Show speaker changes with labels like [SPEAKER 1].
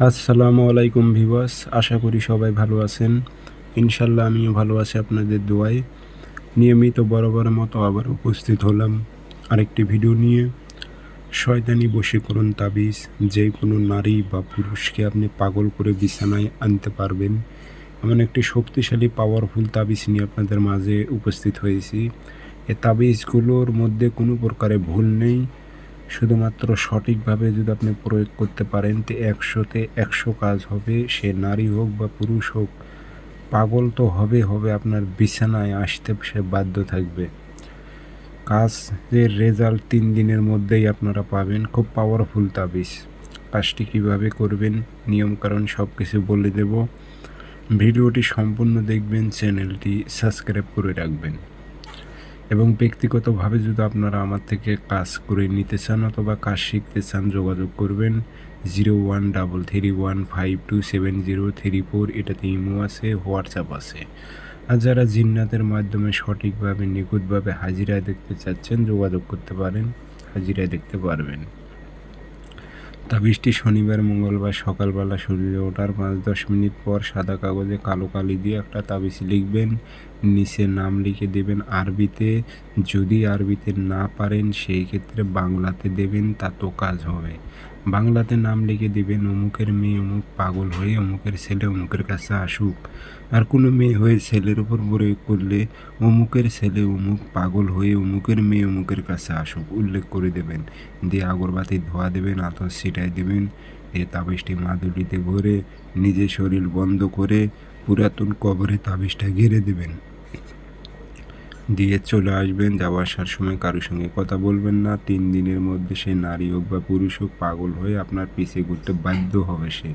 [SPEAKER 1] আসসালামু আলাইকুম ভিবাস আশা করি সবাই ভালো আছেন। ইনশাল্লাহ আমিও ভালো আছি আপনাদের দোয়ায়। নিয়মিত বরাবর মতো আবার উপস্থিত হলাম আরেকটি ভিডিও নিয়ে। শয়তানি বশীকরণ তাবিজ, যে কোনো নারী বা পুরুষকে আপনি পাগল করে বিছানায় আনতে পারবেন। এমন একটি শক্তিশালী পাওয়ারফুল তাবিজ নিয়ে আপনাদের মাঝে উপস্থিত হয়েছি। এ তাবিজগুলোর মধ্যে কোনো প্রকারে ভুল নেই। শুধুমাত্র সঠিকভাবে যদি আপনি প্রয়োগ করতে পারেন তো একশোতে একশো কাজ হবে, সে নারী হোক বা পুরুষ হোক, পাগল তো হবে হবে আপনার বিছানায় আসতে সে বাধ্য থাকবে। কাজের রেজাল্ট তিন দিনের মধ্যেই আপনারা পাবেন, খুব পাওয়ারফুল তাবিজ। কাজটি কীভাবে করবেন, নিয়মকানুন সব কিছু বলে দেব। ভিডিওটি সম্পূর্ণ দেখবেন, চ্যানেলটি সাবস্ক্রাইব করে রাখবেন। এবং ব্যক্তিগতভাবে যদি আপনারা আমার থেকে কাজ করে নিতে চান অথবা কাজ শিখতে চান, যোগাযোগ করবেন zero one double three one five two seven zero three four. এটাতে ইমো আছে, হোয়াটসঅ্যাপ আছে। আর যারা জিন্নাতের মাধ্যমে সঠিকভাবে, নিখুঁতভাবে হাজিরায় দেখতে চাচ্ছেন, যোগাযোগ করতে পারেন হাজিরায় দেখতে পারবেন। তাবিজটি শনিবার, মঙ্গলবার সকালবেলা সূর্য ওঠার পাঁচ দশ মিনিট পর সাদা কাগজে কালো কালি দিয়ে একটা তাবিজ লিখবেন নিচে নাম লিখে দেবেন আরবিতে। যদি আরবিতে না পারেন, সেই ক্ষেত্রে বাংলাতে দেবেন, তা তো কাজ হবে। বাংলাতে নাম লিখে দেবেন, অমুকের মেয়ে অমুক পাগল হয়ে অমুকের ছেলে অমুকের কাছে আসুক। আর কোনো মেয়ে হয়ে ছেলের উপর প্রয়োগ করলে অমুকের ছেলে অমুক পাগল হয়ে অমুকের মেয়ে অমুকের কাছে আসুক, উল্লেখ করে দেবেন। দিয়ে আগরবাতি ধোয়া দেবেন, আতর ছিটাই দেবেন। দিয়ে তাবিজটি মাদুলিতে ভরে, নিজের শরীর বন্ধ করে পুরাতন কবরে তাবিজটা ঘিরে দেবেন। দিয়ে চলে আসবেন, যাওয়া আসার সময় কারোর সঙ্গে কথা বলবেন না। তিন দিনের মধ্যে সে নারী হোক বা পুরুষ হোক, পাগল হয়ে আপনার পিছে ঘুরতে বাধ্য হবে সে।